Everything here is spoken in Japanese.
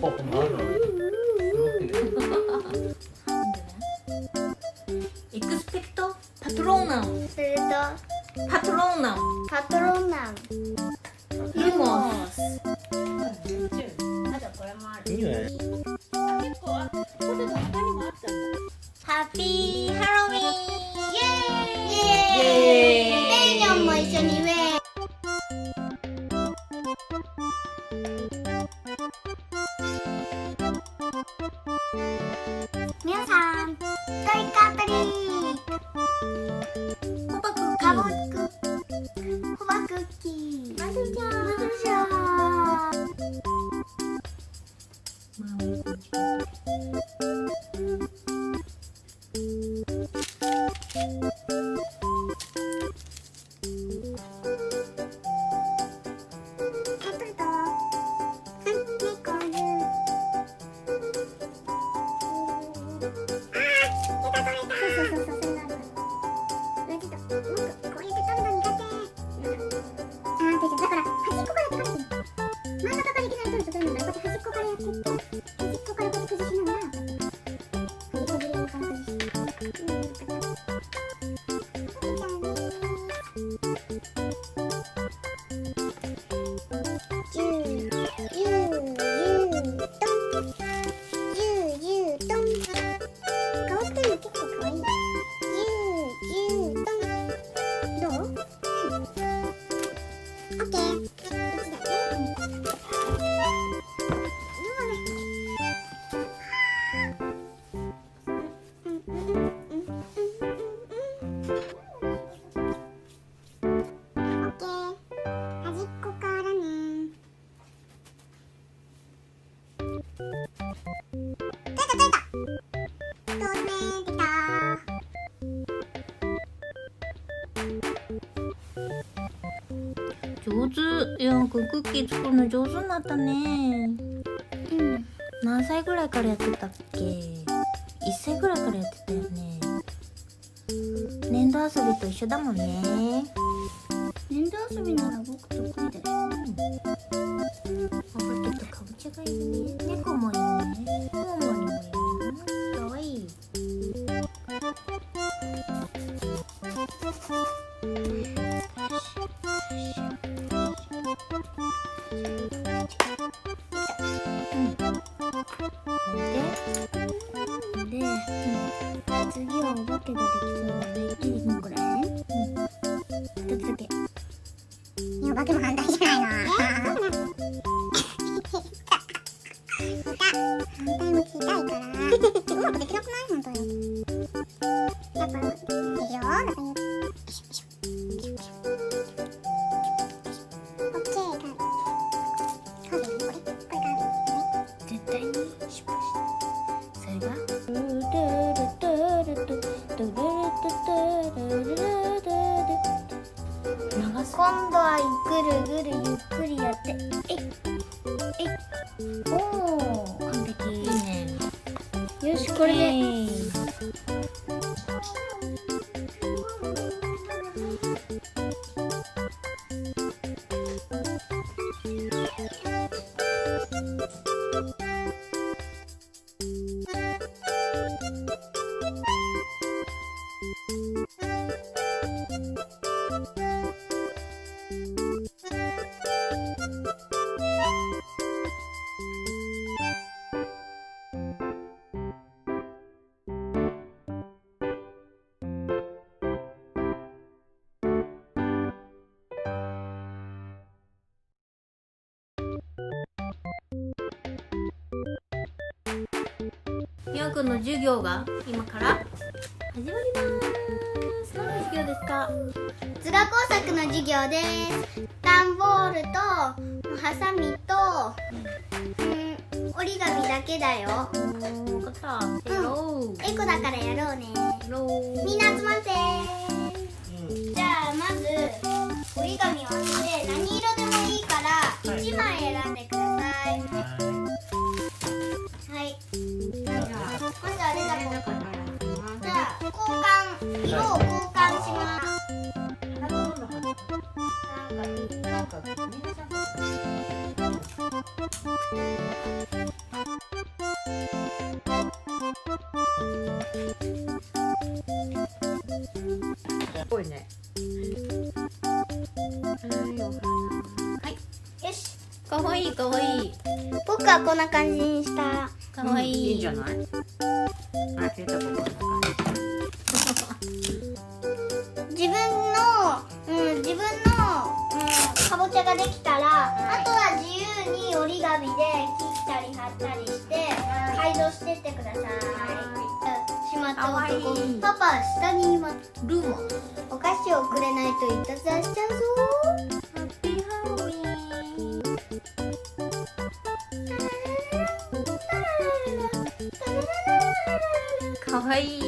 오 많아. 익스펙터 파 うん。手。やんくんクッキー作るの上手になったね。うん。何歳ぐらいからやってたっけ？1歳ぐらいからやってたよね。粘土遊びと一緒だもんね。粘土遊びなら僕得意だよお化けとかぼちゃがいるね。猫もいるね。コウモリもいるね。かわいい。うんはお化けができそうできるこれ一つだけ。いやお化けも反対じゃないのえそうな反対も聞きたいからうまくできなくない本当にやっぱでしょだから言うよいしょこれで。みおくんの授業が今から始まります。何の授業ですか？図画工作の授業です。段ボールとハサミと、うん、折り紙だけだよ。分かった。ヘロー。エコだからやろうね。みんな集まって。じゃあまず折り紙を開けて何色でもいいから1枚選んでくださいはいを交換します花の花なんかなんかみんなさんぽいねはいよしかわい。いかわい。い僕はこんな感じにしたかわい。い、い。いんじゃないあケイタここんな感ができたら、あとは自由に折り紙で切ったり貼ったりして改造してってください、しまった男パパ下にいますルモお菓子をくれないといたずらしちゃうぞ。ハッピーハロウィン。かわいい